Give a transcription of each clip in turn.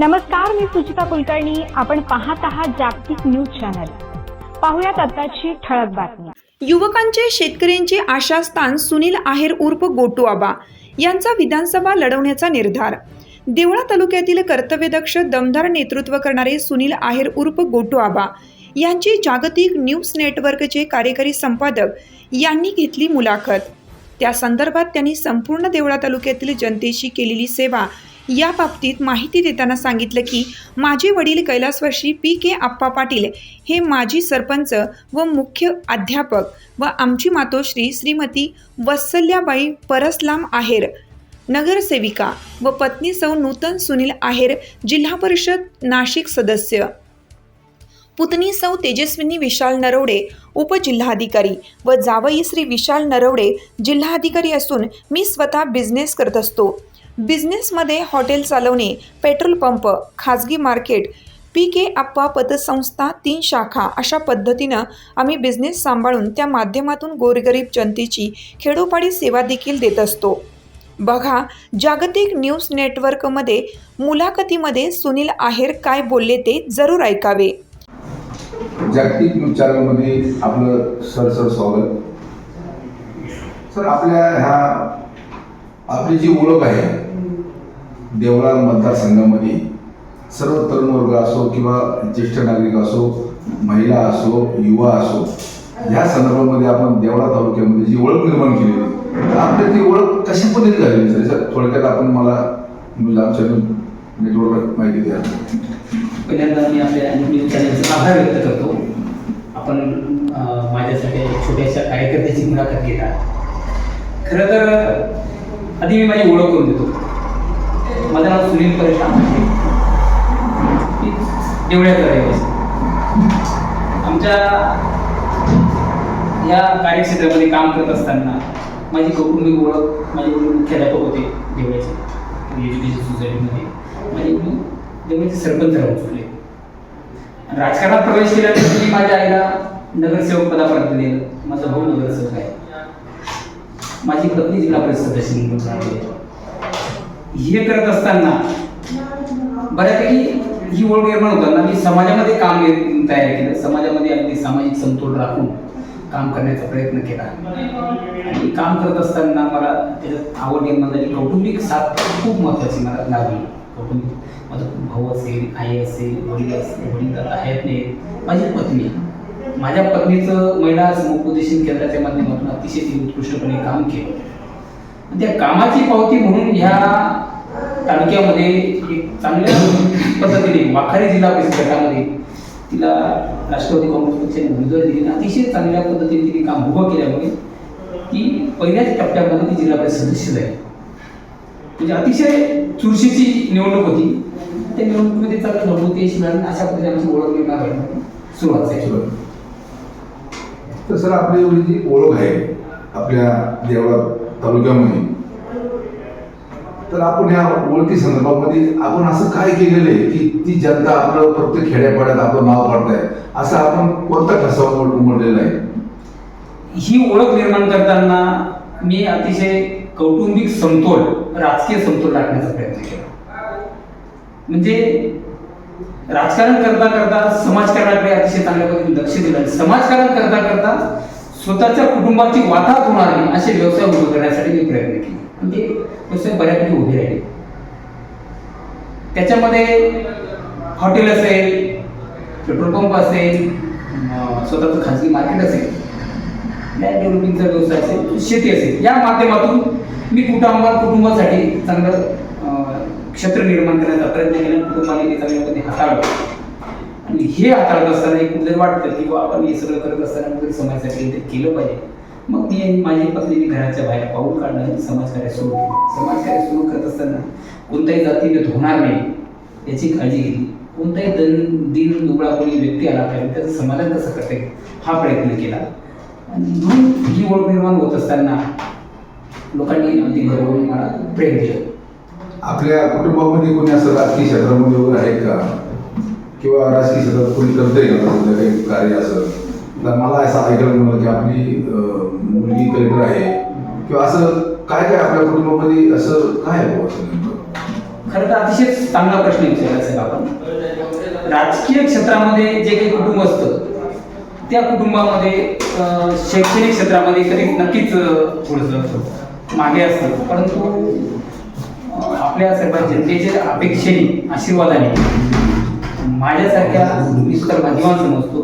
नमस्कार मी सुचिता कुलकर्णी. आपण पाहत आहात जागतिक न्यूज चॅनल. पाहुयात आताची ठळक बातमी. युवकांचे शेतकऱ्यांचे आशास्थान सुनील आहेर उर्फ गोटू आबा यांचा विधानसभा लढवण्याचा निर्धार. देवळा तालुक्यातील कर्तव्यदक्ष दमदार नेतृत्व करणारे सुनील आहेर उर्फ गोटू आबा यांची जागतिक न्यूज नेटवर्कचे कार्यकारी संपादक यांनी घेतली मुलाखत. त्या संदर्भात त्यांनी संपूर्ण देवळा तालुक्यातील जनतेशी केलेली सेवा या बाबतीत माहिती देताना सांगितलं की माझे वडील कैलासवर्षी पी. के. आप्पा पाटील हे माजी सरपंच व मुख्य अध्यापक व आमची मातोश्री श्रीमती वत्सल्याबाई परसलाम आहेर नगरसेविका व पत्नी सौ नूतन सुनील आहेर जिल्हा परिषद नाशिक सदस्य. पुतणी सौ तेजस्विनी विशाल नरवडे उपजिल्हाधिकारी व जावई श्री विशाल नरवडे जिल्हाधिकारी असून मी स्वतः बिझनेस करत असतो. बिझनेसमध्ये हॉटेल चालवणे पेट्रोल पंप खाजगी मार्केट पी के आप्पा पतसंस्था तीन शाखा अशा पद्धतीनं आम्ही बिझनेस सांभाळून त्या माध्यमातून गोरगरीब जनतेची खेडोपाडी सेवा देखील देत असतो. बघा जागतिक न्यूज नेटवर्कमध्ये मुलाखतीमध्ये सुनील आहेर काय बोलले ते जरूर ऐकावे. जागतिक न्यूज चॅनलमध्ये आपलं सर सर स्वागत. सर आपल्या ह्या आपली जी ओळख आहे देवळा मतदारसंघामध्ये सर्व तरुण वर्ग असो किंवा ज्येष्ठ नागरिक असो महिला असो युवा असो ह्या संदर्भामध्ये आपण देवळा तालुक्यामध्ये जी ओळख निर्माण केली आपली आपल्या ती ओळख कशा पद्धतीने झालेली सर थोडक्यात आपण मला आमच्या नेटवर्क माहिती द्या. पहिल्यांदा मी आपल्या न्यूज चॅनलचा आभार व्यक्त करतो. आपण माझ्यासाठी एक छोट्याशा कार्यकर्त्याची मुलाखत घेता खरं तर आधी मी माझी ओळख करून देतो. माझं नाव सुनील परेश आहे आमच्या या कार्यक्षेत्रामध्ये काम करत असताना माझी कौटुंबिक ओळख माझे मुख्याध्यापक होते देवळ्याचे एज्युकेशन सोसायटीमध्ये माझे वडील देवळ्याचे सरपंच राहून चुकले. राजकारणात प्रवेश केल्यानंतर मी माझ्या आईला नगरसेवक पदापर्यंत नेलं. माझा भाऊ नगरसेवक आहे. माझी पत्नी जिल्हा परिषद सदस्य म्हणून राहिली हे करत असताना बऱ्यापैकी ही ओळख निर्माण होताना मी समाजामध्ये काम तयार केलं. समाजामध्ये अगदी सामाजिक समतोल राखून काम करण्याचा प्रयत्न केला. आणि काम करत असताना मला त्याच्यात आवड निर्माण झाली. कौटुंबिक साथ खूप महत्त्वाची मला लागली. कौटुंबिक माझा भाऊ असेल आई असेल वडील असेल वडील तर आहेत नाही. माझी पत्नी. माझ्या पत्नीचं महिला समुपदेशन केंद्राच्या माध्यमातून अतिशय उत्कृष्टपणे काम केलं. त्या कामाची पावती म्हणून ह्या तालुक्यामध्ये एक चांगल्या पद्धतीने वाखारी जिल्हा परिषद गटामध्ये तिला राष्ट्रवादी काँग्रेस पक्षाने उमेदवारी दिली अतिशय चांगल्या पद्धतीने तिने काम उभं केल्यामुळे ती पहिल्याच टप्प्यामध्ये ती जिल्हा परिषद सदस्य झाली. म्हणजे अतिशय चुरशीची निवडणूक होती. त्या निवडणुकीमध्ये चांगलं घरगुती यश मिळालं अशा पद्धतीने आमची ओळख निर्माण सुरुवात झाली. तर सर आपली एवढी जी ओळख आहे आपल्या देवळा तालुक्यामध्ये तर आपण ह्या ओळखी संदर्भामध्ये आपण असं काय केलेलं आहे की ती जनता आपलं प्रत्येक खेड्यापाड्यात आपलं नाव काढताय असं आपण कोणता ठसा उमटलेला आहे ही ओळख निर्माण करताना मी अतिशय कौटुंबिक समतोल राजकीय समतोल राखण्याचा प्रयत्न केला. म्हणजे राजकारण करता करता समाजकारणाकडे अतिशय चांगल्या पद्धतीने लक्ष दिलं समाजकारण करता करता स्वतःच्या कुटुंबाची वाताहत होणार नाही असे व्यवसाय उभे करण्यासाठी मी प्रयत्न केले. आणि ते व्यवसाय बऱ्यापैकी उभे राहिले. त्याच्यामध्ये हॉटेल असेल पेट्रोल पंप असेल स्वतःचं खाजगी मार्केट असेल लँड डेव्हलपिंगचा व्यवसाय असेल शेती असेल या माध्यमातून मी कुटुंबा कुटुंबासाठी चांगलं क्षेत्र निर्माण करण्याचा प्रयत्न केला कुटुंबाने ते हाताळलं. हे हाताळत असताना एक कुठेतरी वाटतं की बा आपण हे सगळं करत असताना कुठेतरी समाजासाठी ते केलं पाहिजे. मग मी माझी पत्नीने घराच्या बाहेर पाऊल काढणं आणि समाजकार्य सुरू केलं. समाजकार्य सुरू करत असताना कोणताही जातीभेद होणार नाही याची काळजी घेतली. कोणताही दन दिन दुबळा कोणी व्यक्ती आला पाहिजे त्याचं समाधान कसं करता येईल हा प्रयत्न केला. आणि म्हणून ही ओळख निर्माण होत असताना लोकांनी अगदी घरवरून मला प्रेम दिलं. आपल्या कुटुंबामध्ये कोणी असं राजकीय क्षेत्रामध्ये वगैरे आहेत का? किंवा राजकीय क्षेत्रात कोणी करतंय का काही कार्य असं तर मला असं ऐकायला मिळालं की आपली मुलगी कलेक्टर आहे. किंवा असं काय काय आपल्या कुटुंबामध्ये असं काय आहे असं खरं तर अतिशय चांगला प्रश्न विचारला साहेब आपण. राजकीय क्षेत्रामध्ये जे काही कुटुंब असतं त्या कुटुंबामध्ये शैक्षणिक क्षेत्रामध्ये तरी नक्कीच अं, थोडंसं मागे असतं. परंतु आपल्या सर्व जनतेच्या अपेक्षेने आशीर्वादाने माझ्यासारख्या मी सुद्धा भाग्यवान समजतो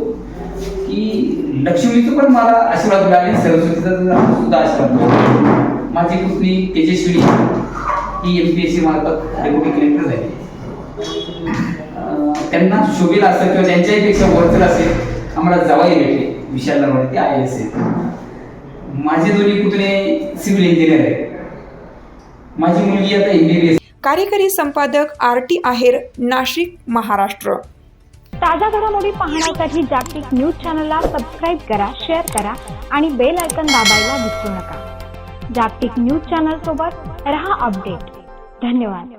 की लक्ष्मीचं पण मला आशीर्वाद मिळाले सरस्वतीचा सुद्धा आशीर्वाद मिळाला. माझी पुतणी तेजस्विनी ही एम पी एस सी मार्फत डेप्युटी कलेक्टर झाली. त्यांना शोभेल असं किंवा त्यांच्यापेक्षा वरचर असेल आम्हाला जवाई भेटले. विशाल नरवाडे ते आय एस आहेत माझे दोन्ही पुतणे सिव्हिल इंजिनियर आहेत. माझी मुलगी आता एम बी बी एस कार्यकारी संपादक आर टी आहेर नाशिक महाराष्ट्र. ताज्या घडामोडी पाहण्यासाठी जागतिक न्यूज चॅनलला सबस्क्राईब करा शेअर करा आणि बेल आयकन दाबायला विसरू नका. जागतिक न्यूज चॅनल सोबत रहा अपडेट. धन्यवाद.